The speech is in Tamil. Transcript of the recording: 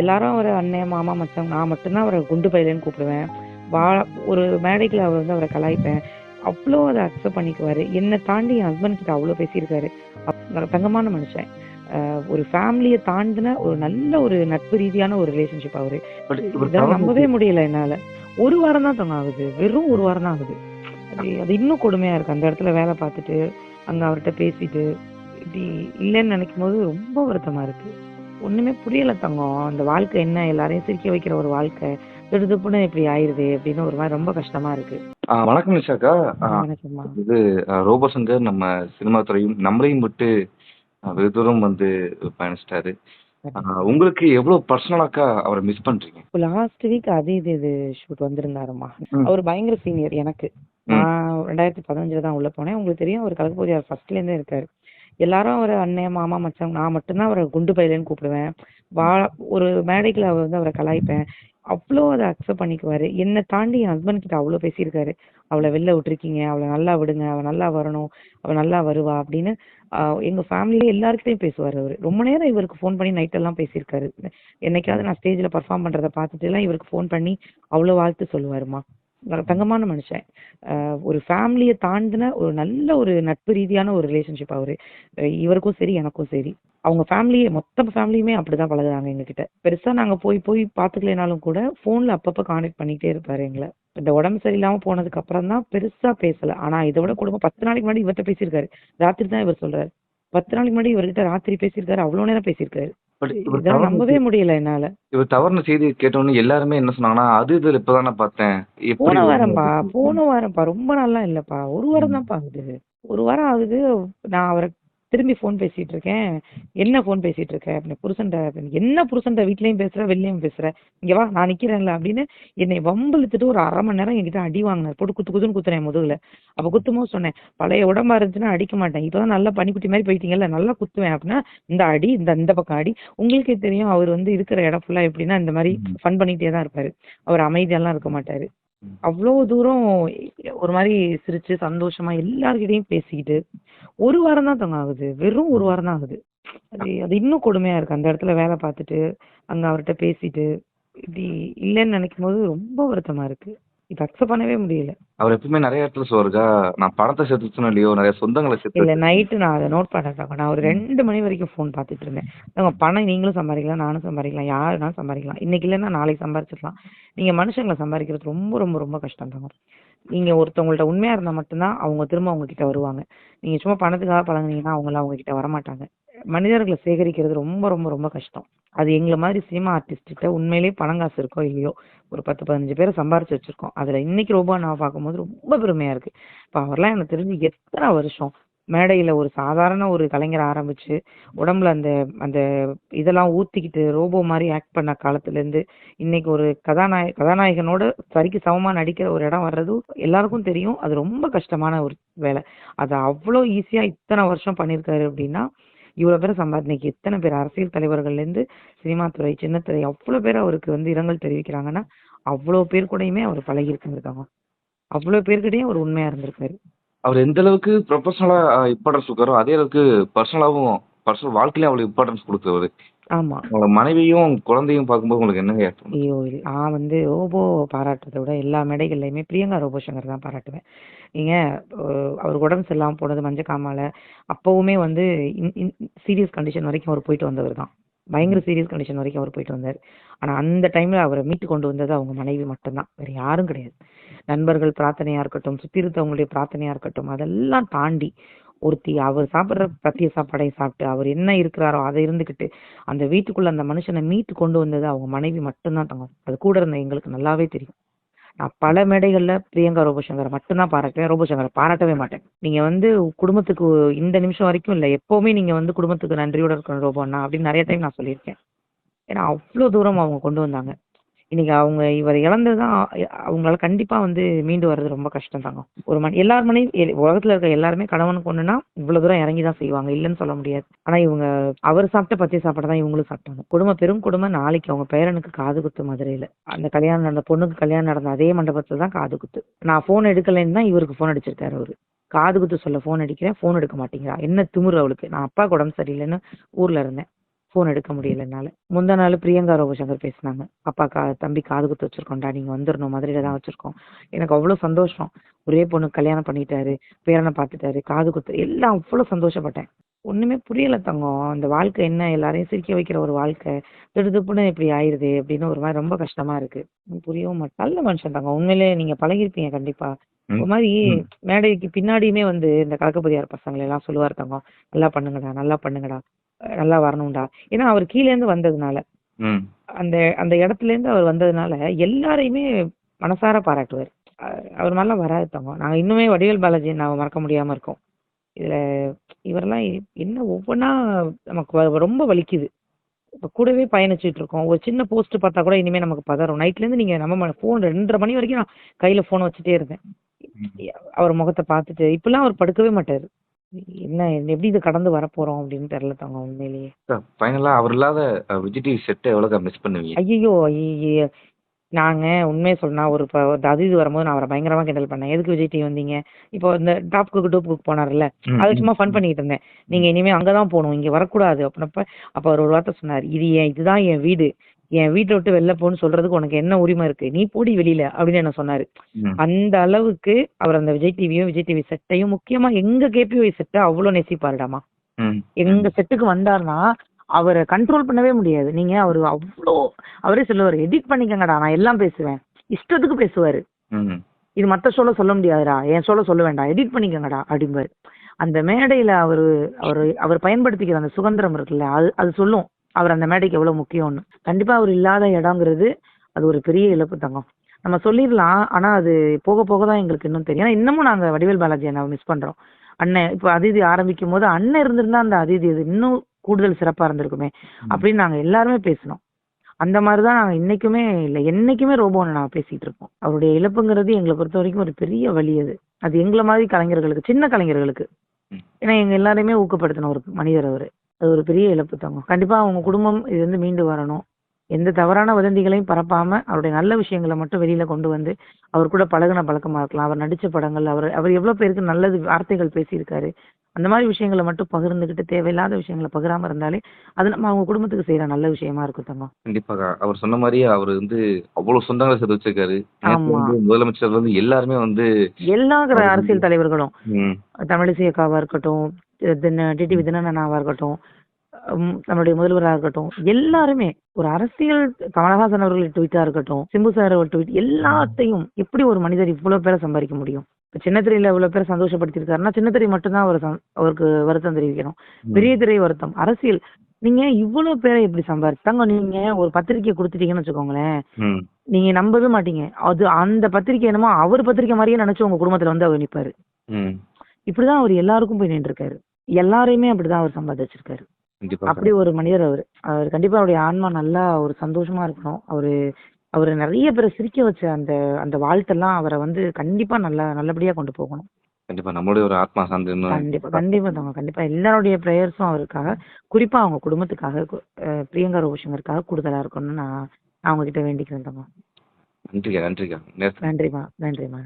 எல்லாரும் அவரை அண்ணன் மாமா மச்சான் நான் மட்டும்தான் அவரை குண்டு பையலன்னு கூப்பிடுவேன். வா ஒரு மேடைக்குள்ள அவர் வந்து அவரை கலாய்ப்பேன். அவ்வளோ அதை அக்செப்ட் பண்ணிக்குவாரு. என்னை தாண்டி என் ஹஸ்பண்ட் கிட்ட அவ்வளோ பேசியிருக்காரு. தங்கமான மனுஷன். ஒரு ஃபேமிலியை தாண்டின ஒரு நல்ல ஒரு நட்பு ரீதியான ஒரு ரிலேஷன்ஷிப் அவரு. இதெல்லாம் நம்பவே முடியல என்னால. ஒரு வாரம் தான் தங்க ஆகுது. வெறும் ஒரு வாரம் தான் ஆகுது. அது அது இன்னும் கொடுமையா இருக்கு. அந்த இடத்துல வேலை பார்த்துட்டு அங்க அவர்கிட்ட பேசிட்டு இப்படி இல்லைன்னு நினைக்கும் போது ரொம்ப வருத்தமா இருக்கு. ஒண்ணுமே புரியல தங்கம். அந்த வாழ்க்கை என்ன? எல்லாரையும் சிரிக்க வைக்கிற ஒரு வாழ்க்கை. திடுதுப்புன்னு இப்படி ஆயிருது அப்படின்னு ஒரு மாதிரி ரொம்ப கஷ்டமா இருக்கு. வணக்கம் நிஷாக்கா. இது ஆ, ரோபோ சங்கர் நம்ம சினிமா துறையும் நம்மளையும் விட்டு வெகு தூரம் வந்து பயணிச்சிட்டாரு. உங்களுக்கு எவ்வளவு பர்சனலாக்கா அவரை மிஸ் பண்றீங்க? லாஸ்ட் வீக் அது இது இது ஷூட் வந்திருந்தாருமா. அவர் பயங்கர சீனியர் எனக்கு. நான் ரெண்டாயிரத்தி பதினஞ்சுல தான் உள்ள போனேன். உங்களுக்கு தெரியும் அவர் கலக்கப்போதியார் ஃபர்ஸ்ட்ல இருந்தே இருக்காரு. எல்லாரும் அவரை அண்ணன் மாமா மச்சான் நான் மட்டும்தான் அவரை குண்டு பையலன்னு கூப்பிடுவேன். வா ஒரு மேடைக்குள்ள அவர் வந்து அவரை கலாய்ப்பேன். அவ்வளோ அதை அக்செப்ட் பண்ணிக்குவாரு. என்னை தாண்டி என் ஹஸ்பண்ட் கிட்ட அவ்வளோ பேசியிருக்காரு. அவளை வெளில விட்டுருக்கீங்க அவளை நல்லா விடுங்க அவள் நல்லா வரணும் அவள் நல்லா வருவா அப்படின்னு எங்க ஃபேமிலியில எல்லாருக்கிட்டையும் பேசுவார் அவர். ரொம்ப நேரம் இவருக்கு ஃபோன் பண்ணி நைட்டெல்லாம் பேசியிருக்காரு. என்னைக்காவது நான் ஸ்டேஜில் பர்ஃபார்ம் பண்றத பார்த்துட்டு எல்லாம் இவருக்கு ஃபோன் பண்ணி அவ்வளோ வாழ்த்து சொல்லுவாருமா தங்கமான மனுஷன். ஆஹ் ஒரு ஃபேமிலியை தாண்டின ஒரு நல்ல ஒரு நட்பு ரீதியான ஒரு ரிலேஷன்ஷிப் அவரு. இவருக்கும் சரி எனக்கும் சரி. அவங்க ஃபேமிலியே மொத்த ஃபேமிலியுமே அப்படிதான் பழகுறாங்க எங்ககிட்ட. பெருசா நாங்க போய் போய் பாத்துக்கலனாலும் கூட போன்ல அப்பப்ப கான்டெக்ட் பண்ணிட்டே இருப்பாரு எங்களை. இந்த உடம்பு சரியில்லாம போனதுக்கு அப்புறம் தான் பெருசா பேசல. ஆனா இதை விட குடும்பம் பத்து நாளைக்கு முன்னாடி இவர்கிட்ட பேசியிருக்காரு. ராத்திரி தான் இவர் சொல்றாரு. பத்து நாளைக்கு முன்னாடி இவர்கிட்ட ராத்திரி பேசியிருக்காரு. அவ்வளவு நேரம் பேசியிருக்காரு. பட் நம்பவே முடியல என்னால. இவர் தவறுன செய்தி கேட்டோன்னு எல்லாருமே என்ன சொன்னாங்கன்னா அது இதுல இப்பதான் நான் பார்த்தேன். போன வாரம்ப்பா போன வாரம்ப்பா ரொம்ப நாளா இல்லப்பா. ஒரு வாரம் தான்ப்பா ஆகுது. ஒரு வாரம் ஆகுது. நான் அவரை திரும்பி ஃபோன் பேசிட்டு இருக்கேன் என்ன ஃபோன் பேசிட்டு இருக்க அப்படின்னு. புருஷன்ட. என்ன புருஷன்ட வீட்லயும் பேசுற வெளிலயும் பேசுற? இங்க வா நான் நிக்கிறேன்ல அப்படின்னு என்னை வம்பிழுத்துட்டு ஒரு அரை மணி நேரம் என்கிட்ட அடி வாங்கினார். போட்டு குத்து குத்துன்னு குத்துனேன் முதுகுல. அப்ப குத்தும்போது சொன்னேன் பழைய உடம்பா இருந்துச்சுன்னா அடிக்க மாட்டேன். இப்பதான் நல்லா பனிக்குட்டி மாதிரி போயிட்டீங்கல்ல நல்லா குத்துவேன். அப்படின்னா இந்த அடி இந்த இந்த பக்கம் அடி. உங்களுக்கே தெரியும் அவர் வந்து இருக்கிற இடம் ஃபுல்லா எப்படின்னா இந்த மாதிரி. ஃபன் பண்ணிட்டே தான் இருப்பாரு. அவர் அமைதியெல்லாம் இருக்க மாட்டாரு. அவ்வளோ தூரம் ஒரு மாதிரி சிரிச்சு சந்தோஷமா எல்லார்கிட்டயும் பேசிக்கிட்டு ஒரு வாரம் தான் தங்க ஆகுது. வெறும் ஒரு வாரம் தான் ஆகுது. அது அது இன்னும் கொடுமையா இருக்கு. அந்த இடத்துல வேலை பார்த்துட்டு அங்க அவர்கிட்ட பேசிட்டு இப்படி இல்லைன்னு நினைக்கும் போது ரொம்ப வருத்தமா இருக்கு. அக்செப்ட் பண்ணவே முடியல. அவர் எப்பவுமே நிறைய இடத்துல சொல்றாருக்கா நான் பணத்தை சேர்த்து வச்சேனோ இல்லையோ நிறைய சொந்தங்களை சேர்த்து இல்ல. நைட்டு நான் அதை நோட் பண்ணேன் நான் ஒரு ரெண்டு மணி வரைக்கும் ஃபோன் பார்த்துட்டு இருந்தேன். அவங்க பணம் நீங்களும் சம்பாதிக்கலாம் நானும் சம்பாதிக்கலாம் யாருனாலும் சம்பாதிக்கலாம். இன்னைக்கு இல்லைன்னா நாளைக்கு சம்பாதிச்சிடலாம். நீங்க மனுஷங்களை சம்பாதிக்கிறது ரொம்ப ரொம்ப ரொம்ப கஷ்டம் தாங்க. நீங்க ஒருத்தவங்கள்ட்ட உண்மையா இருந்தா மட்டும்தான் அவங்க திரும்ப உங்ககிட்ட வருவாங்க. நீங்க சும்மா பணத்துக்காக பழகுனீங்கன்னா அவங்களாம் அவங்க கிட்ட வரமாட்டாங்க. மனிதர்களை சேகரிக்கிறது ரொம்ப ரொம்ப ரொம்ப கஷ்டம். அது எங்களை மாதிரி சினிமா ஆர்டிஸ்ட்கிட்ட உண்மையிலேயே பணம் காசு இருக்கோ இல்லையோ ஒரு பத்து பதினஞ்சு பேரை சம்பாரிச்சு வச்சிருக்கோம். அதுல இன்னைக்கு ரூபா நான் பார்க்கும்போது ரொம்ப பெருமையா இருக்கு. இப்போ அவர்லாம் எனக்கு தெரிஞ்சு எத்தனை வருஷம் மேடையில ஒரு சாதாரண ஒரு கலைஞர் ஆரம்பிச்சு உடம்புல அந்த அந்த இதெல்லாம் ஊத்திக்கிட்டு ரோபோ மாதிரி ஆக்ட் பண்ண காலத்துல இருந்து இன்னைக்கு ஒரு கதாநாயக கதாநாயகனோட சரிக்கு சமமா நடிக்கிற ஒரு இடம் வர்றது எல்லாருக்கும் தெரியும். அது ரொம்ப கஷ்டமான ஒரு வேலை. அதை அவ்வளோ ஈஸியா இத்தனை வருஷம் பண்ணியிருக்காரு அப்படின்னா இவ்வளவு பேரை சம்பாதிக்க எத்தனை பேர் அரசியல் தலைவர்கள்ல இருந்து சினிமா துறை சின்னத்துறை அவ்வளவு பேர் அவருக்கு வந்து இரங்கல் தெரிவிக்கிறாங்கன்னா அவ்வளவு பேர் கூடயுமே அவர் பழகி இருக்காங்க. அவ்வளவு பேர்கிட்டயும் அவர் உண்மையா இருந்திருக்காரு. அவர் எந்த அளவுக்கு ப்ரொஃபஷனலா இம்பார்ட்டன்ஸ் அதே அளவுக்கு பர்சனலாவும் பர்சனல் வாழ்க்கையில அவ்வளவு இம்பார்ட்டன்ஸ் கொடுத்தவர். ஆமா. உங்களோட மனைவியும் குழந்தையும் பார்க்கும்போது உங்களுக்கு என்னங்க ஏற்படும்? ஐயோ இது நான் வந்து ரோபோ பாராட்டுறதை விட எல்லா மேடைகள்லையுமே பிரியங்கா ரோபோ சங்கர் தான் பாராட்டுவேன். நீங்க அஹ், அவர் உடம்பு சரியில்லாம போனது மஞ்சக்காமால அப்பவுமே வந்து சீரியஸ் கண்டிஷன் வரைக்கும் அவர் போயிட்டு வந்தவர் தான். பயங்கர சீரியஸ் கண்டிஷன் வரைக்கும் அவர் போயிட்டு வந்தார். ஆனா அந்த டைம்ல அவரை மீட்டு கொண்டு வந்தது அவங்க மனைவி மட்டும்தான் வேற யாரும் கிடையாது. நண்பர்கள் பிரார்த்தனையா இருக்கட்டும் சுத்தி இருந்தவங்களுடைய பிரார்த்தனையா இருக்கட்டும் அதெல்லாம் தாண்டி ஒருத்தி அவர் சாப்பிட்ற பத்திய சாப்பாடை சாப்பிட்டு அவர் என்ன இருக்கிறாரோ அதை இருந்துக்கிட்டு அந்த வீட்டுக்குள்ள அந்த மனுஷனை மீட்டு கொண்டு வந்தது அவங்க மனைவி மட்டும்தான் தங்கம் அது கூட இருந்த எங்களுக்கு நல்லாவே தெரியும். நான் பல மேடைகள்ல பிரியங்கா ரோபசங்கரை மட்டும்தான் பாராட்டுவேன். ரோபசங்கரை பாராட்டவே மாட்டேன். நீங்க வந்து குடும்பத்துக்கு இந்த நிமிஷம் வரைக்கும் இல்லை எப்பவுமே நீங்க வந்து குடும்பத்துக்கு நன்றியோட இருக்கணும் ரோபோண்ணா அப்படின்னு நிறைய டைம் நான் சொல்லியிருக்கேன். ஏன்னா அவ்வளோ தூரம் அவங்க கொண்டு வந்தாங்க. இன்னைக்கு அவங்க இவர் இழந்ததுதான் அவங்களால கண்டிப்பா வந்து மீண்டு வர்றது ரொம்ப கஷ்டம் தாங்க ஒரு மணி எல்லார் மணி உலகத்துல இருக்க எல்லாருமே கணவனுக்கு ஒண்ணுன்னா இவ்வளவு தூரம் இறங்கி தான் செய்வாங்க. இல்லைன்னு சொல்ல முடியாது. ஆனா இவங்க அவர் சாப்பிட்ட பத்திய சாப்பாடு தான் இவங்களும் சாப்பிட்டாங்க. குடும்ப பெரும் குடும்பம் நாளைக்கு அவங்க பேரனுக்கு காது குத்து மதுரையில. அந்த கல்யாணம் நடந்த பொண்ணுக்கு கல்யாணம் நடந்த அதே மண்டபத்துல தான் காது குத்து. நான் போன் எடுக்கலைன்னு தான் இவருக்கு போன் அடிச்சிருக்காரு அவரு. காது குத்து சொல்ல போன் அடிக்கிறேன் போன் எடுக்க மாட்டேங்கிறா. என்ன திமுரு அவளுக்கு? நான் அப்பா உடம்பு சரியில்லைன்னு ஊர்ல இருந்தேன். ஃபோன் எடுக்க முடியல என்னால. முந்தா நாள் பிரியங்கா ரோபசங்கர் பேசினாங்க. அப்பா கா தம்பி காது குத்து வச்சிருக்கோம்டா நீங்க வந்துடணும் மதுரையில தான் வச்சிருக்கோம். எனக்கு அவ்வளவு சந்தோஷம். ஒரே பொண்ணு கல்யாணம் பண்ணிட்டாரு பேரனை பார்த்துட்டாரு காது குத்து எல்லாம் அவ்வளவு சந்தோஷப்பட்டேன். ஒண்ணுமே புரியல தங்கம். இந்த வாழ்க்கை என்ன? எல்லாரையும் சிரிக்க வைக்கிற ஒரு வாழ்க்கை. திடுதுப்புன்னு இப்படி ஆயிருது அப்படின்னு ஒரு மாதிரி ரொம்ப கஷ்டமா இருக்கு. புரியவும் மாட்டேன் நல்ல மனுஷன் தங்கம். உண்மையிலே நீங்க பழகிருப்பீங்க கண்டிப்பா. ஒரு மாதிரி. மேடைக்கு பின்னாடியுமே வந்து இந்த கலக்கப்பதியார் பசங்களை எல்லாம் சொல்லுவார் தங்கம். நல்லா பண்ணுங்கடா நல்லா பண்ணுங்கடா. நல்லா வரணும்டா. ஏன்னா அவர் கீழே இருந்து வந்ததுனால அந்த அந்த இடத்துல இருந்து அவர் வந்ததுனால எல்லாரையுமே மனசார பாராட்டுவார். அவர் மாதிரிலாம் வராது தங்கம். நாங்க இன்னுமே வடிவேல் பாலாஜி நான் மறக்க முடியாம இருக்கோம். இதுல இவரெல்லாம் என்ன ஒவ்வொன்றா நமக்கு ரொம்ப வலிக்குது. இப்ப கூடவே பயணிச்சுட்டு இருக்கோம். ஒரு சின்ன போஸ்ட் பார்த்தா கூட இனிமே நமக்கு பதறும். நைட்ல இருந்து நீங்க நம்ம ஃபோன் ரெண்டரை மணி வரைக்கும் நான் கையில போன் வச்சுட்டே இருந்தேன். அவர் முகத்தை பார்த்துட்டு இப்பெல்லாம் அவர் படுக்கவே மாட்டாரு. என்ன எப்படி இது கடந்து வரப்போறோம் அப்படின்னு தெரியல தங்கம் உண்மையிலேயே. ஃபைனலா அவர் இல்லாத விஜய் டிவி செட்டை எவ்வளோக்கா மிஸ் பண்ணுவீங்க? ஐயோ நாங்க உண்மையை சொன்னா ஒரு அது இது வரும்போது நான் அவரை பயங்கரமா கிண்டல் பண்ணேன். எதுக்கு விஜய் டிவி வந்தீங்க? இப்போ இந்த டாப் குக் டூப் குக் போனார்ல அது. சும்மா ஃபன் பண்ணிட்டு இருந்தேன். நீங்க இனிமே அங்கதான் போகணும் இங்க வரக்கூடாது. அப்படின்னப்ப அப்ப அவர் ஒரு வார்த்தை சொன்னார் இது என் இதுதான் என் வீடு. என் வீட்டை விட்டு வெளில போன்னு சொல்றதுக்கு உனக்கு என்ன உரிமை இருக்கு? நீ போடி வெளியில அப்படின்னு என்ன சொன்னாரு. அந்த அளவுக்கு அவர் அந்த விஜய் டிவியும் விஜய் டிவி செட்டையும் முக்கியமா எங்க கேபிஒய் செட்டை அவ்வளவு நேசிப்பாருடாமா. எங்க செட்டுக்கு வந்தாருன்னா அவரை கண்ட்ரோல் பண்ணவே முடியாது. நீங்க அவர் அவ்வளோ அவரே சொல்லுவாரு எடிட் பண்ணிக்கங்கடா நான் எல்லாம் பேசுவேன். இஷ்டத்துக்கு பேசுவாரு. இது மத்த சொல்ல சொல்ல முடியாதுடா என் சொல்ல சொல்ல வேண்டாம் எடிட் பண்ணிக்கங்கடா அப்படிம்பாரு. அந்த மேடையில அவரு அவர் அவர் பயன்படுத்திக்கிற அந்த சுதந்திரம் இருக்குல்ல அது அது சொல்லும். அவர் அந்த மேடைக்கு எவ்வளவு முக்கியம்னு. கண்டிப்பா அவர் இல்லாத இடங்கிறது அது ஒரு பெரிய இழப்பு தங்கம். நம்ம சொல்லிடலாம் ஆனா அது போக போக தான் எங்களுக்கு இன்னும் தெரியும். ஏன்னா இன்னமும் நாங்க வடிவேல் பாலாஜி அண்ணாவை மிஸ் பண்றோம். அண்ணன் இப்போ அதிதி ஆரம்பிக்கும் போது அண்ணன் இருந்திருந்தா அந்த அதிதி இது இன்னும் கூடுதல் சிறப்பா இருந்திருக்குமே அப்படின்னு நாங்க எல்லாருமே பேசினோம். அந்த மாதிரி தான் நாங்கள் இன்னைக்குமே இல்லை என்னைக்குமே ரோபோன்னு நான் பேசிட்டு இருக்கோம். அவருடைய இழப்புங்கிறது எங்களை பொறுத்த வரைக்கும் ஒரு பெரிய வழி அது. அது எங்களை மாதிரி கலைஞர்களுக்கு சின்ன கலைஞர்களுக்கு. ஏன்னா எங்க எல்லாரையுமே ஊக்கப்படுத்தின ஒரு மனிதர் அவர். அது ஒரு பெரிய இழப்பு தாங்க. கண்டிப்பா அவங்க குடும்பம் இது வந்து மீண்டு வரணும். எந்த தவறான வதந்திகளையும் பரப்பாம அவருடைய நல்ல விஷயங்களை மட்டும் வெளியில கொண்டு வந்து அவர் கூட பழகுன பழக்கமா இருக்கலாம். அவர் நடிச்ச படங்கள் அவர் அவர் எவ்வளவு பேருக்கு நல்லது வார்த்தைகள் பேசியிருக்காரு. அந்த மாதிரி விஷயங்களை மட்டும் பகிர்ந்துகிட்டு தேவையில்லாத விஷயங்களை பகிராம இருந்தாலே அது நம்ம அவங்க குடும்பத்துக்கு செய்யற நல்ல விஷயமா இருக்கும் தங்கம் கண்டிப்பாக அவர் சொன்ன மாதிரியே அவர் வந்து அவ்வளவு சொந்தங்களை சேர்த்து வச்சிருக்காரு. முதலமைச்சர் வந்து எல்லாருமே வந்து எல்லா அரசியல் தலைவர்களும். தமிழிசை அக்காவா இருக்கட்டும் டிடிவி தினண்ணாவா இருக்கட்டும் நம்மளுடைய முதல்வராக இருக்கட்டும் எல்லாருமே ஒரு அரசியல் கமலஹாசன் அவர்கள் ட்வீட்டா இருக்கட்டும் சிம்பு சார் ஒரு ட்வீட் எல்லாத்தையும் எப்படி ஒரு மனிதர் இவ்வளவு பேரை சம்பாதிக்க முடியும்? இப்ப சின்ன திரையில இவ்வளவு பேர் சந்தோஷப்படுத்திருக்காருன்னா சின்ன திரை மட்டும்தான் அவர் அவருக்கு வருத்தம் தெரிவிக்கணும். பெரிய திரை வருத்தம் அரசியல். நீங்க இவ்வளவு பேரை எப்படி சம்பாதிச்சாங்க நீங்க ஒரு பத்திரிக்கை கொடுத்துட்டீங்கன்னு வச்சுக்கோங்களேன் நீங்க நம்பவே மாட்டீங்க. அது அந்த பத்திரிக்கை என்னமோ அவர் பத்திரிக்கை மாதிரியே நினைச்சு உங்க குடும்பத்துல வந்து அவர் நிப்பாரு. இப்படிதான் அவர் எல்லாருக்கும் போய் நின்றுருக்காரு. எல்லாரையுமே அப்படிதான் அவர் சம்பாதிச்சிருக்காரு. அப்படி ஒரு மனிதர் அவர். அவர் கண்டிப்பா அவருடைய ஆன்மா நல்லா ஒரு சந்தோஷமா இருக்கணும். அவரு அவர் நிறைய பேரை சிரிக்க வச்ச அந்த அந்த வாழ்த்தெல்லாம் அவரை வந்து கண்டிப்பா நல்லா நல்லபடியா கொண்டு போகணும். கண்டிப்பா நம்மளுடைய ஒரு ஆத்மா சார்ந்து கண்டிப்பா கண்டிப்பா தங்க கண்டிப்பா. எல்லாருடைய ப்ரேயர்ஸும் அவருக்காக குறிப்பா அவங்க குடும்பத்துக்காக பிரியங்கா ரோஷங்கருக்காக கூடுதலா இருக்கணும்னு நான் அவங்க கிட்ட வேண்டிக்கிறேன் தங்க நன்றிக்கா நன்றிக்கா. நன்றிமா நன்றிமா